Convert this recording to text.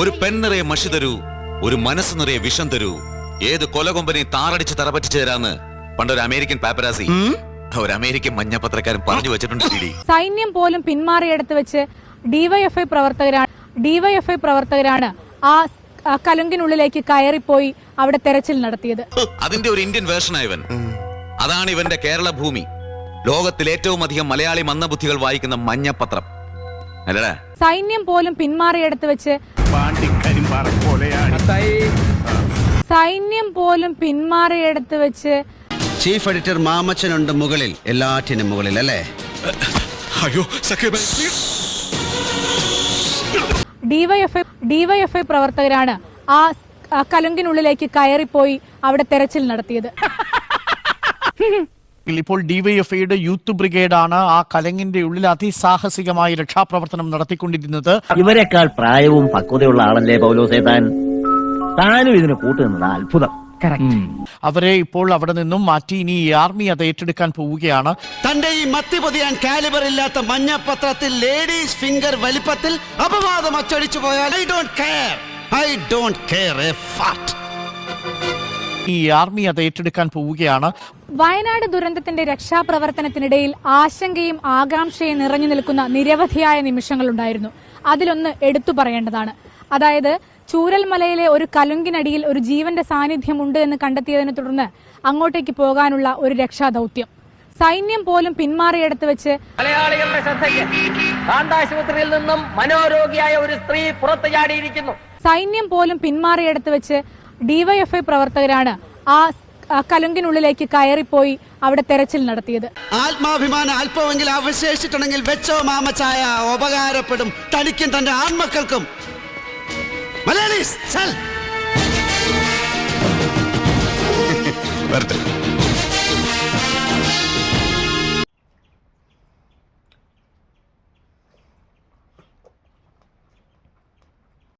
ഒരു പെൺ നിറയെ മഷി തരൂ ഒരു മനസ്സ് നിറയെ വിഷം തരൂ. ഏത് കൊലകൊമ്പനെ താറടിച്ച് തറപറ്റിച്ചു തരാന്ന് പണ്ടൊരു അമേരിക്കൻ പാപ്പരാസി. ഒരു അമേരിക്കൻ മഞ്ഞ പത്രക്കാരൻ പറഞ്ഞു വെച്ചിട്ടുണ്ട് സൈന്യം പോലും പിന്മാറിയെടുത്ത് വെച്ച് ഡിവൈഎഫ്ഐ പ്രവർത്തകരാണ് ഡിവൈഎഫ്ഐ പ്രവർത്തകരാണ് ആ കലുങ്കിനുള്ളിലേക്ക് കയറിപ്പോയി അവിടെ തെരച്ചിൽ നടത്തിയത്. അതിന്റെ ഒരു ഇന്ത്യൻ വേർഷൻ ഇവൻ. അതാണ് ഇവന്റെ കേരള ഭൂമി ലോകത്തിൽ ഏറ്റവും അധികം മലയാളി മന്ദബുദ്ധികൾ വായിക്കുന്ന മഞ്ഞപത്രം സൈന്യം പോലും പിന്മാറിയെടുത്ത് വെച്ച് സൈന്യം പോലും പിന്മാറിയെടുത്ത് വെച്ച് ചീഫ് എഡിറ്റർ മാമച്ചനുണ്ട് മുകളിൽ എല്ലാറ്റിനും മുകളിൽ അല്ലേ? അയ്യോ ഡിവൈഎഫ്ഐ ഡിവൈഎഫ്ഐ പ്രവർത്തകരാണ് ആ ആ കലുങ്കിനുള്ളിലേക്ക് കയറിപ്പോയി അവിടെ തെരച്ചിൽ നടത്തിയത്. ഇപ്പോൾ ഡിവൈഎഫ്ഐയുടെ യൂത്ത് ബ്രിഗേഡാണ് ആ കലങ്ങിന്റെ ഉള്ളിൽ അതിസാഹസികമായി രക്ഷാപ്രവർത്തനം നടത്തിക്കൊണ്ടിരുന്നത്. ഇവരെക്കാൾ പ്രായവും പക്വതയുള്ള ആളല്ലേ പൗലോ സേതാൻ? താനും ഇതിന് കൂട്ടുന്നത് അത്ഭുതം. അവരെ ഇപ്പോൾ അവിടെ നിന്നും മാറ്റി ഇനി ഈ ആർമി അത് ഏറ്റെടുക്കാൻ പോവുകയാണ്. തന്റെ ഈ മത്തി പൊതിയാൻ കാലിബർ ഇല്ലാത്ത മഞ്ഞപ്പത്രത്തിൽ ലേഡീസ് ഫിംഗർ വലിപ്പത്തിൽ അപവാദം അച്ചടിച്ചു പോയാൽ I don't care I don't care a fat ഈ ആർമി അത് ഏറ്റെടുക്കാൻ പോവുകയാണ്. വയനാട് ദുരന്തത്തിന്റെ രക്ഷാപ്രവർത്തനത്തിനിടയിൽ ആശങ്കയും ആകാംക്ഷയും നിറഞ്ഞു നിൽക്കുന്ന നിരവധിയായ നിമിഷങ്ങളുണ്ടായിരുന്നു അതിലൊന്ന് എടുത്തു പറയേണ്ടതാണ്. അതായത് ചൂരൽമലയിലെ ഒരു കലുങ്കിനടിയിൽ ഒരു ജീവന്റെ സാന്നിധ്യം ഉണ്ട് എന്ന് കണ്ടെത്തിയതിനെ തുടർന്ന് അങ്ങോട്ടേക്ക് പോകാനുള്ള ഒരു രക്ഷാദൌത്യം. സൈന്യം പോലും പിന്മാറിയെടുത്ത് വെച്ച് മലയാളികളുടെ ശ്രദ്ധയ്ക്ക് കാന്താശുപത്രിയിൽ നിന്നും മനോരോഗിയായ ഒരു സ്ത്രീ പുറത്തു ചാടിയിരിക്കുന്നു. സൈന്യം പോലും പിന്മാറിയെടുത്ത് വെച്ച് ഡിവൈഎഫ്ഐ പ്രവർത്തകരാണ് ആ കലുങ്കിനുള്ളിലേക്ക് കയറിപ്പോയി അവിടെ തെരച്ചിൽ നടത്തിയത്. ആത്മാഭിമാനം അല്പമെങ്കിൽ അവശേഷിച്ചിട്ടുണ്ടെങ്കിൽ വെച്ചോ മാമച്ചായ ഉപകാരപ്പെടും. തനിക്കും തന്റെ ആത്മക്കൾക്കും മലയാളീസ് ചൽ.